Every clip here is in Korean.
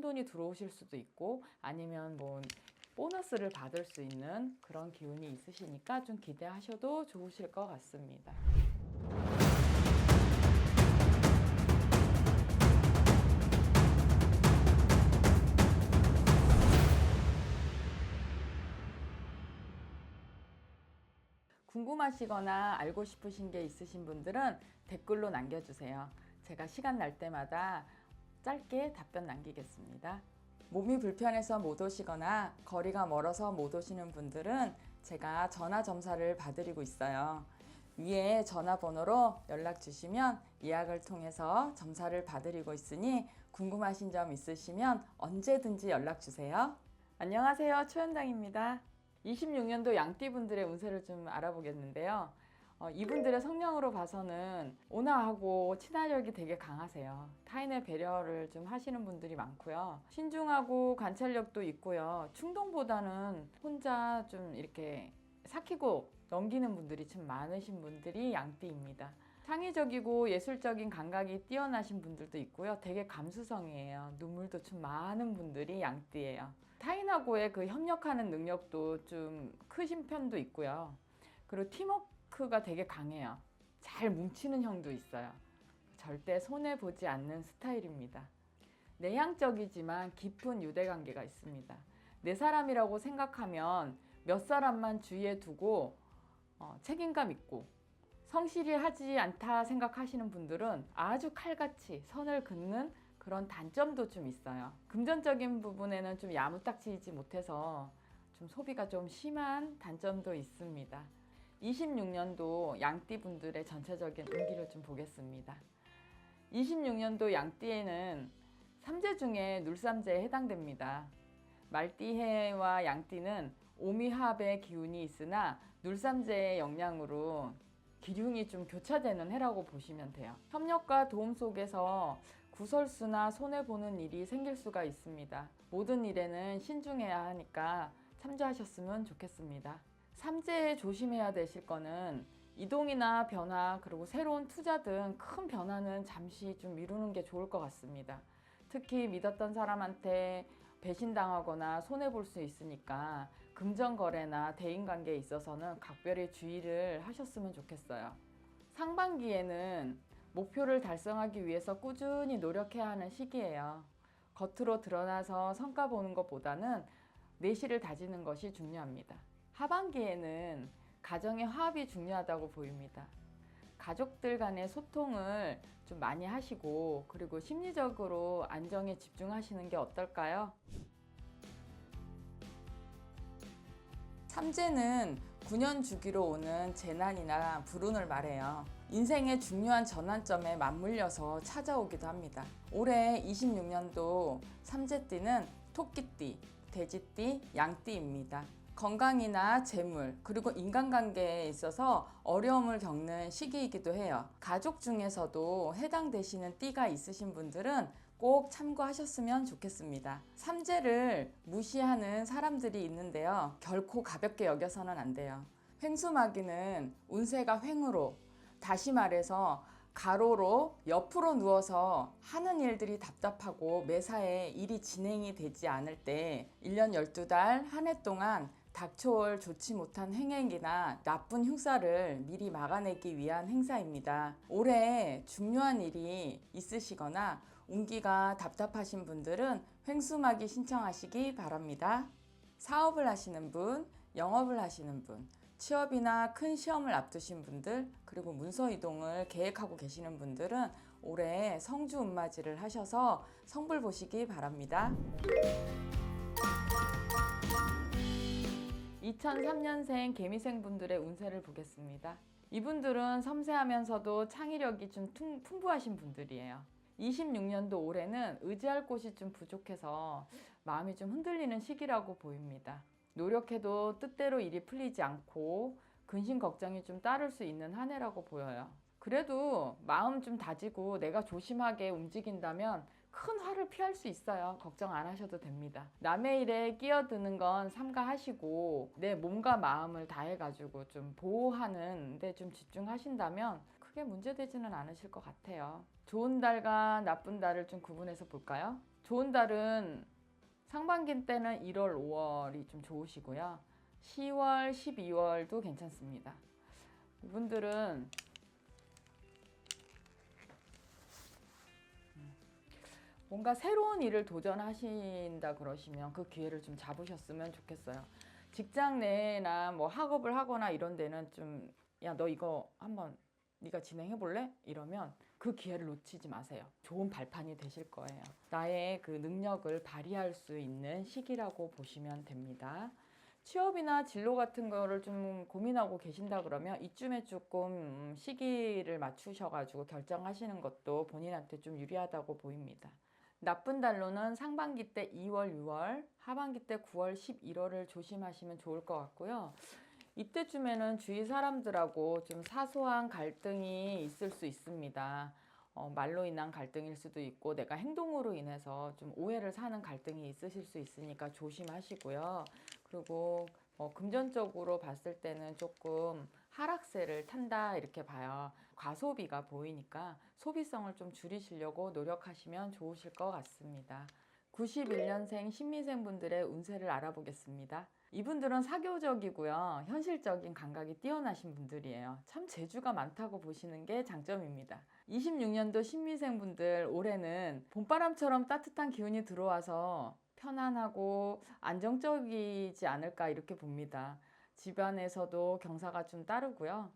큰 돈이 들어오실 수도 있고 아니면 뭐 보너스를 받을 수 있는 그런 기운이 있으시니까 좀 기대하셔도 좋으실 것 같습니다. 궁금하시거나 알고 싶으신 게 있으신 분들은 댓글로 남겨주세요. 제가 시간 날 때마다 짧게 답변 남기겠습니다. 몸이 불편해서 못 오시거나 거리가 멀어서 못 오시는 분들은 제가 전화 점사를 봐드리고 있어요. 위에 전화번호로 연락 주시면 예약을 통해서 점사를 봐드리고 있으니 궁금하신 점 있으시면 언제든지 연락 주세요. 안녕하세요. 초연당입니다. 26년도 양띠분들의 운세를 좀 알아보겠는데요. 어, 이분들의 성령으로 봐서는 온화하고 친화력이 되게 강하세요. 타인의 배려를 좀 하시는 분들이 많고요. 신중하고 관찰력도 있고요. 충동보다는 혼자 좀 이렇게 삭히고 넘기는 분들이 좀 많으신 분들이 양띠입니다. 창의적이고 예술적인 감각이 뛰어나신 분들도 있고요. 되게 감수성이에요. 눈물도 좀 많은 분들이 양띠예요. 타인하고의 그 협력하는 능력도 좀 크신 편도 있고요. 그리고 팀워크 가 되게 강해요. 잘 뭉치는 형도 있어요. 절대 손해 보지 않는 스타일입니다. 내향적이지만 깊은 유대 관계가 있습니다. 내 사람이라고 생각하면 몇 사람만 주위에 두고 어, 책임감 있고 성실히 하지 않다 생각하시는 분들은 아주 칼같이 선을 긋는 그런 단점도 좀 있어요. 금전적인 부분에는 좀 야무딱지이지 못해서 좀 소비가 좀 심한 단점도 있습니다. 26년도 양띠 분들의 전체적인 운기를 좀 보겠습니다. 26년도 양띠에는 삼재 중에 눌삼재에 해당됩니다. 말띠해와 양띠는 오미합의 기운이 있으나 눌삼재의 영향으로 기흉이 좀 교차되는 해라고 보시면 돼요. 협력과 도움 속에서 구설수나 손해보는 일이 생길 수가 있습니다. 모든 일에는 신중해야 하니까 참조하셨으면 좋겠습니다. 삼재에 조심해야 되실 거는 이동이나 변화 그리고 새로운 투자 등 큰 변화는 잠시 좀 미루는 게 좋을 것 같습니다. 특히 믿었던 사람한테 배신당하거나 손해볼 수 있으니까 금전거래나 대인관계에 있어서는 각별히 주의를 하셨으면 좋겠어요. 상반기에는 목표를 달성하기 위해서 꾸준히 노력해야 하는 시기예요. 겉으로 드러나서 성과 보는 것보다는 내실을 다지는 것이 중요합니다. 하반기에는 가정의 화합이 중요하다고 보입니다. 가족들 간의 소통을 좀 많이 하시고 그리고 심리적으로 안정에 집중하시는 게 어떨까요? 삼재는 9년 주기로 오는 재난이나 불운을 말해요. 인생의 중요한 전환점에 맞물려서 찾아오기도 합니다. 올해 26년도 삼재띠는 토끼띠, 돼지띠, 양띠입니다. 건강이나 재물, 그리고 인간관계에 있어서 어려움을 겪는 시기이기도 해요. 가족 중에서도 해당되시는 띠가 있으신 분들은 꼭 참고하셨으면 좋겠습니다. 삼재를 무시하는 사람들이 있는데요. 결코 가볍게 여겨서는 안 돼요. 횡수마귀는 운세가 횡으로, 다시 말해서 가로로 옆으로 누워서 하는 일들이 답답하고 매사에 일이 진행이 되지 않을 때 1년 12달 한 해 동안 닥쳐올 좋지 못한 행행이나 나쁜 흉사를 미리 막아내기 위한 행사입니다. 올해 중요한 일이 있으시거나 운기가 답답하신 분들은 횡수막이 신청하시기 바랍니다. 사업을 하시는 분, 영업을 하시는 분, 취업이나 큰 시험을 앞두신 분들, 그리고 문서 이동을 계획하고 계시는 분들은 올해 성주 운맞이를 하셔서 성불 보시기 바랍니다. 2003년생 개미생 분들의 운세를 보겠습니다. 이분들은 섬세하면서도 창의력이 좀 퉁- 풍부하신 분들이에요. 26년도 올해는 의지할 곳이 좀 부족해서 마음이 좀 흔들리는 시기라고 보입니다. 노력해도 뜻대로 일이 풀리지 않고 근심 걱정이 좀 따를 수 있는 한 해라고 보여요. 그래도 마음 좀 다지고 내가 조심하게 움직인다면 큰 화를 피할 수 있어요. 걱정 안 하셔도 됩니다. 남의 일에 끼어드는 건 삼가하시고 내 몸과 마음을 다해가지고 좀 보호하는 데 좀 집중하신다면 크게 문제되지는 않으실 것 같아요. 좋은 달과 나쁜 달을 좀 구분해서 볼까요? 좋은 달은 상반기 때는 1월, 5월이 좀 좋으시고요. 10월, 12월도 괜찮습니다. 이분들은 뭔가 새로운 일을 도전하신다 그러시면 그 기회를 좀 잡으셨으면 좋겠어요. 직장 내나 뭐 학업을 하거나 이런 데는 좀 야 너 이거 한번 네가 진행해 볼래? 이러면 그 기회를 놓치지 마세요. 좋은 발판이 되실 거예요. 나의 그 능력을 발휘할 수 있는 시기라고 보시면 됩니다. 취업이나 진로 같은 거를 좀 고민하고 계신다 그러면 이쯤에 조금 음, 시기를 맞추셔가지고 결정하시는 것도 본인한테 좀 유리하다고 보입니다. 나쁜 달로는 상반기 때 2월, 6월, 하반기 때 9월, 11월을 조심하시면 좋을 것 같고요. 이때쯤에는 주위 사람들하고 좀 사소한 갈등이 있을 수 있습니다. 어, 말로 인한 갈등일 수도 있고 내가 행동으로 인해서 좀 오해를 사는 갈등이 있으실 수 있으니까 조심하시고요. 그리고 뭐 금전적으로 봤을 때는 조금 하락세를 탄다 이렇게 봐요. 과소비가 보이니까 소비성을 좀 줄이시려고 노력하시면 좋으실 것 같습니다. 91년생 신미생 분들의 운세를 알아보겠습니다. 이분들은 사교적이고요. 현실적인 감각이 뛰어나신 분들이에요. 참 재주가 많다고 보시는 게 장점입니다. 26년도 신미생 분들 올해는 봄바람처럼 따뜻한 기운이 들어와서 편안하고 안정적이지 않을까 이렇게 봅니다. 집안에서도 경사가 좀 따르고요.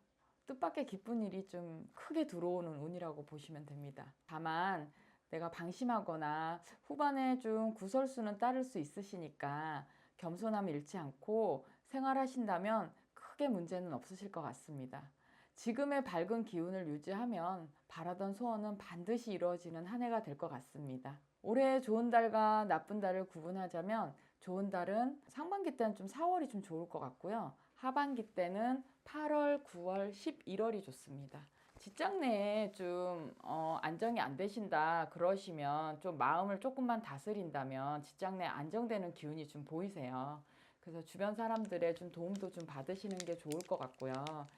뜻밖의 기쁜 일이 좀 크게 들어오는 운이라고 보시면 됩니다. 다만 내가 방심하거나 후반에 좀 구설수는 따를 수 있으시니까 겸손함 잃지 않고 생활하신다면 크게 문제는 없으실 것 같습니다. 지금의 밝은 기운을 유지하면 바라던 소원은 반드시 이루어지는 한 해가 될 것 같습니다. 올해 좋은 달과 나쁜 달을 구분하자면 좋은 달은 상반기 때는 좀 4월이 좀 좋을 것 같고요. 하반기 때는 8월, 9월, 11월이 좋습니다. 직장 내에 좀 어, 안정이 안 되신다 그러시면 좀 마음을 조금만 다스린다면 직장 내 안정되는 기운이 좀 보이세요. 그래서 주변 사람들의 좀 도움도 좀 받으시는 게 좋을 것 같고요.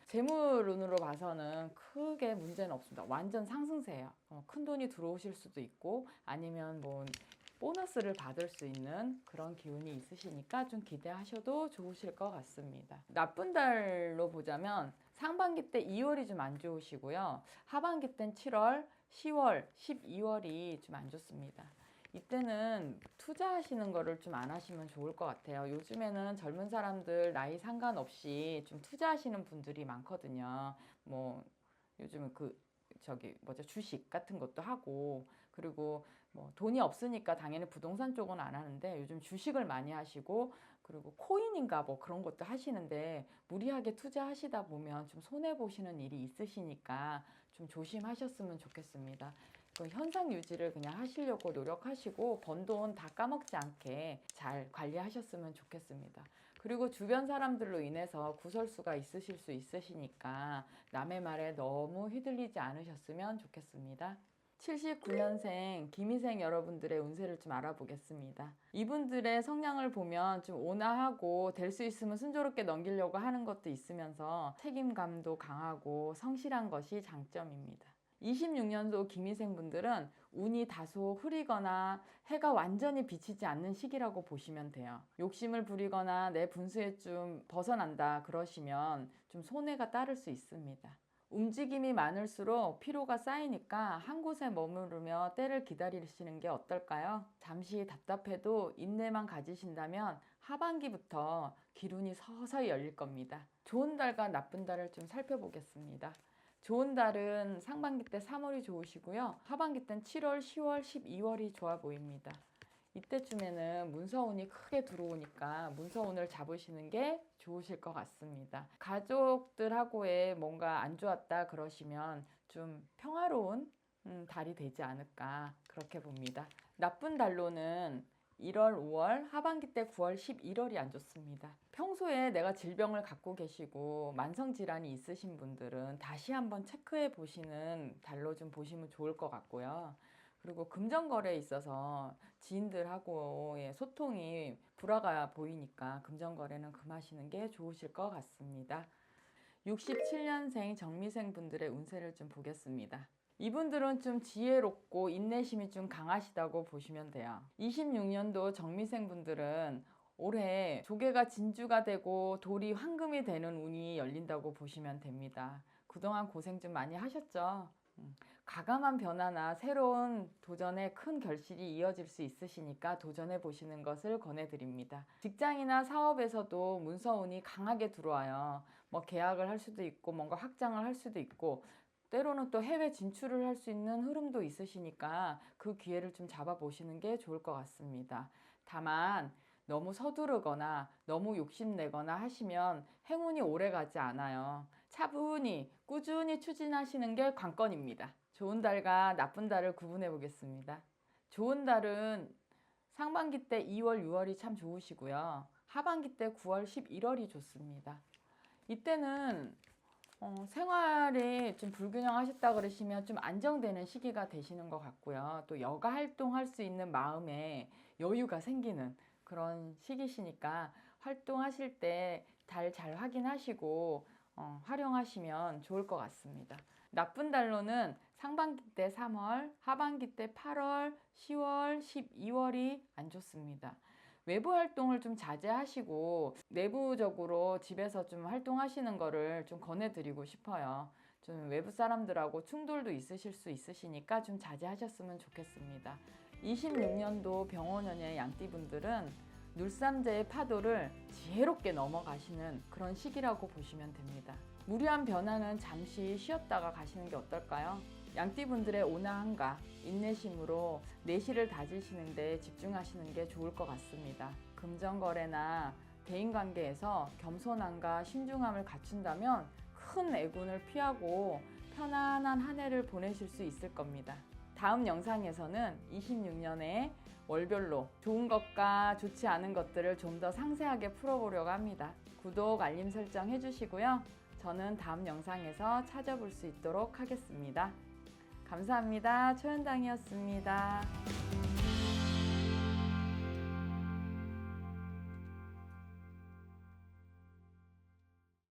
재물운으로 봐서는 크게 문제는 없습니다. 완전 상승세예요. 어, 큰 돈이 들어오실 수도 있고 아니면 뭐 보너스를 받을 수 있는 그런 기운이 있으시니까 좀 기대하셔도 좋으실 것 같습니다. 나쁜 달로 보자면 상반기 때 2월이 좀 안 좋으시고요. 하반기 땐 7월, 10월, 12월이 좀 안 좋습니다. 이때는 투자하시는 거를 좀 안 하시면 좋을 것 같아요. 요즘에는 젊은 사람들 나이 상관없이 좀 투자하시는 분들이 많거든요. 뭐 요즘은 그 저기 뭐죠 주식 같은 것도 하고 그리고 뭐 돈이 없으니까 당연히 부동산 쪽은 안 하는데 요즘 주식을 많이 하시고 그리고 코인인가 뭐 그런 것도 하시는데 무리하게 투자하시다 보면 좀 손해 보시는 일이 있으시니까 좀 조심하셨으면 좋겠습니다. 그 현상 유지를 그냥 하시려고 노력하시고 번 돈 다 까먹지 않게 잘 관리하셨으면 좋겠습니다. 그리고 주변 사람들로 인해서 구설수가 있으실 수 있으시니까 남의 말에 너무 휘둘리지 않으셨으면 좋겠습니다. 79년생 김희생 여러분들의 운세를 좀 알아보겠습니다. 이분들의 성향을 보면 좀 온화하고 될 수 있으면 순조롭게 넘기려고 하는 것도 있으면서 책임감도 강하고 성실한 것이 장점입니다. 26년도 김희생 분들은 운이 다소 흐리거나 해가 완전히 비치지 않는 시기라고 보시면 돼요. 욕심을 부리거나 내 분수에 좀 벗어난다 그러시면 좀 손해가 따를 수 있습니다. 움직임이 많을수록 피로가 쌓이니까 한 곳에 머무르며 때를 기다리시는 게 어떨까요? 잠시 답답해도 인내만 가지신다면 하반기부터 기운이 서서히 열릴 겁니다. 좋은 달과 나쁜 달을 좀 살펴보겠습니다. 좋은 달은 상반기 때 3월이 좋으시고요. 하반기 땐 7월, 10월, 12월이 좋아 보입니다. 이때쯤에는 문서운이 크게 들어오니까 문서운을 잡으시는 게 좋으실 것 같습니다. 가족들하고의 뭔가 안 좋았다 그러시면 좀 평화로운 음, 달이 되지 않을까 그렇게 봅니다. 나쁜 달로는 1월, 5월, 하반기 때 9월, 11월이 안 좋습니다. 평소에 내가 질병을 갖고 계시고 만성 질환이 있으신 분들은 다시 한번 체크해 보시는 달로 좀 보시면 좋을 것 같고요. 그리고 금전 거래에 있어서 지인들하고의 소통이 불화가 보이니까 금전 거래는 금하시는 게 좋으실 것 같습니다. 67년생 정미생 분들의 운세를 좀 보겠습니다. 이분들은 좀 지혜롭고 인내심이 좀 강하시다고 보시면 돼요. 26년도 정미생 분들은 올해 조개가 진주가 되고 돌이 황금이 되는 운이 열린다고 보시면 됩니다. 그동안 고생 좀 많이 하셨죠? 음, 가감한 변화나 새로운 도전에 큰 결실이 이어질 수 있으시니까 도전해 보시는 것을 권해드립니다. 직장이나 사업에서도 문서운이 강하게 들어와요. 뭐 계약을 할 수도 있고 뭔가 확장을 할 수도 있고 때로는 또 해외 진출을 할 수 있는 흐름도 있으시니까 그 기회를 좀 잡아 보시는 게 좋을 것 같습니다. 다만 너무 서두르거나 너무 욕심내거나 하시면 행운이 오래 가지 않아요. 차분히 꾸준히 추진하시는 게 관건입니다. 좋은 달과 나쁜 달을 구분해 보겠습니다. 좋은 달은 상반기 때 2월, 6월이 참 좋으시고요. 하반기 때 9월, 11월이 좋습니다. 이때는 어, 생활이 좀 불균형하셨다 그러시면 좀 안정되는 시기가 되시는 것 같고요. 또 여가 활동할 수 있는 마음에 여유가 생기는 그런 시기시니까 활동하실 때 달 잘 확인하시고 어, 활용하시면 좋을 것 같습니다. 나쁜 달로는 상반기 때 3월, 하반기 때 8월, 10월, 12월이 안 좋습니다. 외부 활동을 좀 자제하시고 내부적으로 집에서 좀 활동하시는 거를 좀 권해드리고 싶어요. 좀 외부 사람들하고 충돌도 있으실 수 있으시니까 좀 자제하셨으면 좋겠습니다. 26년도 병원연의 양띠분들은 눌삼제의 파도를 지혜롭게 넘어가시는 그런 시기라고 보시면 됩니다. 무리한 변화는 잠시 쉬었다가 가시는 게 어떨까요? 양띠분들의 온화함과 인내심으로 내실을 다지시는데 집중하시는 게 좋을 것 같습니다. 금전거래나 대인관계에서 겸손함과 신중함을 갖춘다면 큰 애군을 피하고 편안한 한 해를 보내실 수 있을 겁니다. 다음 영상에서는 26년에 월별로 좋은 것과 좋지 않은 것들을 좀 더 상세하게 풀어보려고 합니다. 구독, 알림 설정 해주시고요. 저는 다음 영상에서 찾아볼 수 있도록 하겠습니다. 감사합니다. 초연당이었습니다.